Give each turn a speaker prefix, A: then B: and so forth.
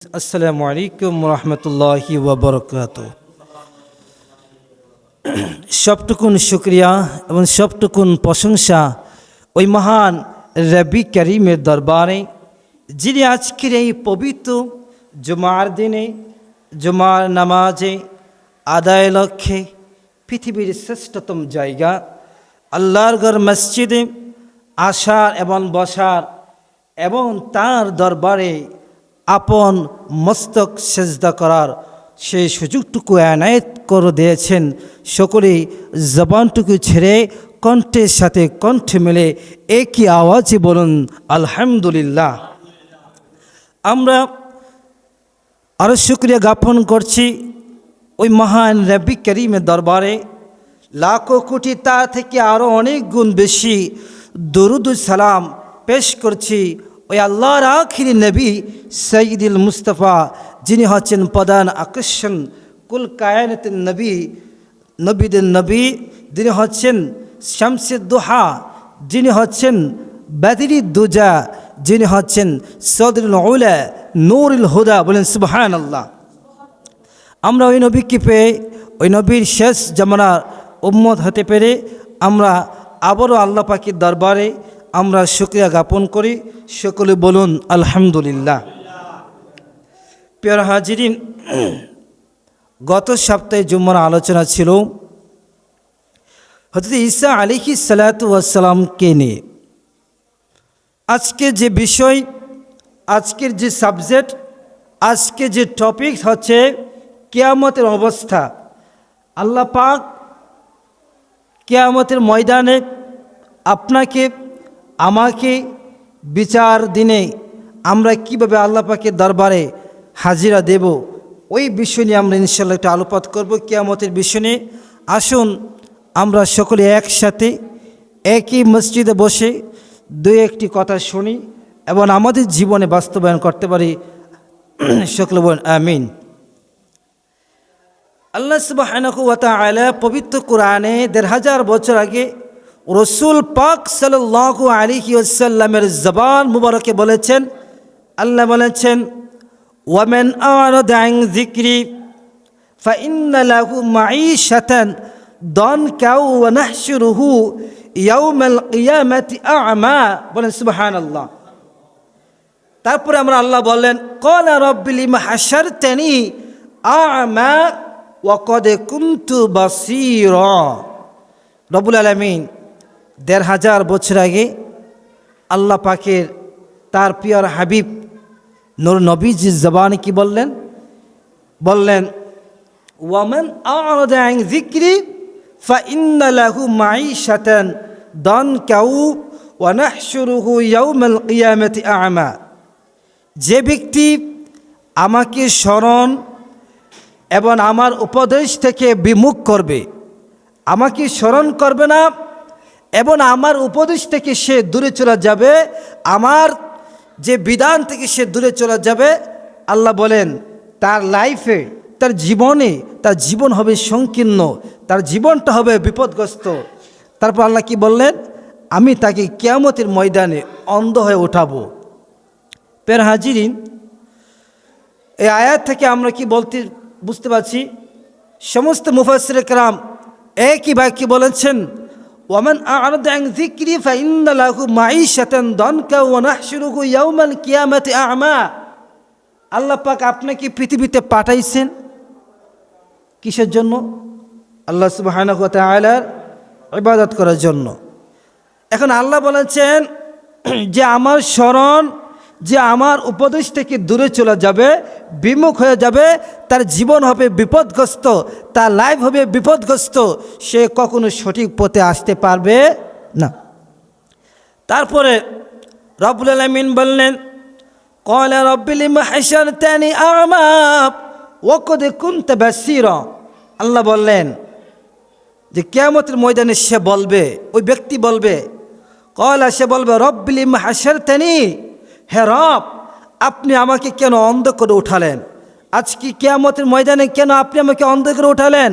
A: আসসালামু আলাইকুম রহমতুল্লাহি ওবরকাত সবটুকুন শুক্রিয়া এবং সবটুকুন প্রশংসা ওই মহান রবি করিমের দরবারে, যিনি আজকের এই পবিত্র জুমার দিনে, জুমার নামাজে আদায় লক্ষ্যে পৃথিবীর শ্রেষ্ঠতম জায়গা, আল্লাহর ঘর মসজিদে আসার এবং বসার এবং তার দরবারে আপন মস্তক সেজদা করার সেই সুযোগটুকু এনায়েত করে দিয়েছেন। সকলেই জবানটুকু ছেড়ে কণ্ঠের সাথে কণ্ঠে মেলে একই আওয়াজে বলুন, আলহামদুলিল্লাহ। আমরা আরও শুক্রিয়া জ্ঞাপন করছি ওই মহান রবি করিমের দরবারে। লাখো কোটি তা থেকে আরও অনেক গুণ বেশি দরুদ সালাম পেশ করছি ওই আল্লাহর আখিরি নবী সঈদুল মুস্তফা, যিনি হচ্ছেন প্রধান আকর্ষণ, কুল কায়নতের নবী, নবীদের নবী, যিনি হচ্ছেন শামসের দোহা যিনি হচ্ছেন বেদরি দুজা যিনি হচ্ছেন সদরুল উলা, নূরুল হুদা, বলেন সুবহান আল্লাহ আমরা ওই নবীকে পেয়ে ওই নবীর শেষ জামানার উম্মত হতে পেরে আমরা আবারও আল্লাহ পাখির দরবারে আমরা শুক্রিয়া জ্ঞাপন করি। সকলে বলুন, আলহামদুলিল্লাহ। পেয়ার হাজিরিন, গত সপ্তাহে জুম্মার আলোচনা ছিল হজরত ঈসা আলিহি সালাতামকে নিয়ে। আজকে যে বিষয়, আজকের যে সাবজেক্ট, আজকে যে টপিক হচ্ছে কেয়ামতের অবস্থা। আল্লাহ পাক কেয়ামতের ময়দানে আপনাকে আমাকে বিচার দিনে আমরা কীভাবে আল্লাহ পাকের দরবারে হাজিরা দেব, ওই বিষয় নিয়ে আমরা ইনশাল্লাহ একটা আলোপাত করব কেয়ামতের বিষয় নিয়ে। আসুন, আমরা সকলে একসাথে একই মসজিদে বসে দুই একটি কথা শুনি এবং আমাদের জীবনে বাস্তবায়ন করতে পারি। সকলে আমিন। আল্লাহ সুবাহ পবিত্র কোরআনে দেড় হাজার বছর আগে রসুল পাক সাল্লাহ আলী ওসাল্লামের জবান মুবারকে বলেছেন, আল্লাহ বলেছেন, ওয়ামেন দ্যাং জিক্রি ফাইনালাহু মাই শাতান দন কাউ ওয়ানাহশুরুহু ইয়াউমাল কিয়ামাতি আমা। বলেন, সুবহানাল্লাহ। তারপরে আমরা আল্লাহ বললেন কলা রব্বিলি হাসার তেনি আমা ওয়াকদে কুন্তু বাসির। রবুল আলমিন দেড় হাজার বছর আগে আল্লাহ পাকের তার পিয়ার হাবিব নুর নবীজ জবান কি বললেন? বললেন, ওয়ামান আং জিক্রি ফা ইন্নালাহু মাই শাতান দন কাউ ওয়ানাহশুরুহু ইয়াউমাল কিয়ামতি আমা। যে ব্যক্তি আমাকে স্মরণ এবং আমার উপদেশ থেকে বিমুখ করবে, আমাকে স্মরণ করবে না এবং আমার উপদেশ থেকে সে দূরে চলে যাবে, আমার যে বিধান থেকে সে দূরে চলে যাবে, আল্লাহ বলেন, তার লাইফে তার জীবনে, তার জীবন হবে সংকীর্ণ, তার জীবনটা হবে বিপদগ্রস্ত। তারপর আল্লাহ কি বললেন, আমি তাকে কেয়ামতের ময়দানে অন্ধ হয়ে ওঠাবো পের হাজিরিন, এই আয়াত থেকে আমরা কি বলতে, বুঝতে পারছি? সমস্ত মুফাসির কালাম একই বাক্য বলেছেন ওয়ামান আরদ ফাইন্না লাহু মাঈশাতান দানকা ওয়া নাহশুরুহু ইয়াওমাল কিয়ামাতি আ'মা আল্লাহ পাক আপনাকে পৃথিবীতে পাঠাইছেন কিসের জন্য? আল্লাহ সুবহানাহু আয়লার তাআলার ইবাদত করার জন্য। এখন আল্লাহ বলেছেন যে আমার স্মরণ যে আমার উপদেশ থেকে দূরে চলে যাবে, বিমুখ হয়ে যাবে, তার জীবন হবে বিপদগ্রস্ত, তার লাইফ হবে বিপদগ্রস্ত, সে কখনো সঠিক পথে আসতে পারবে না। তারপরে রবুল আলমিন বললেন, কয়লা রব্বিল হাসান আল্লাহ বললেন, যে কেয়ামতের ময়দানে সে বলবে, ওই ব্যক্তি বলবে, কয়লা সে বলবে রব্বিলিম হাসার তেনি হে রব, আপনি আমাকে কেন অন্ধ করে উঠালেন? আজকে কেয়ামতের ময়দানে কেন আপনি আমাকে অন্ধ করে উঠালেন?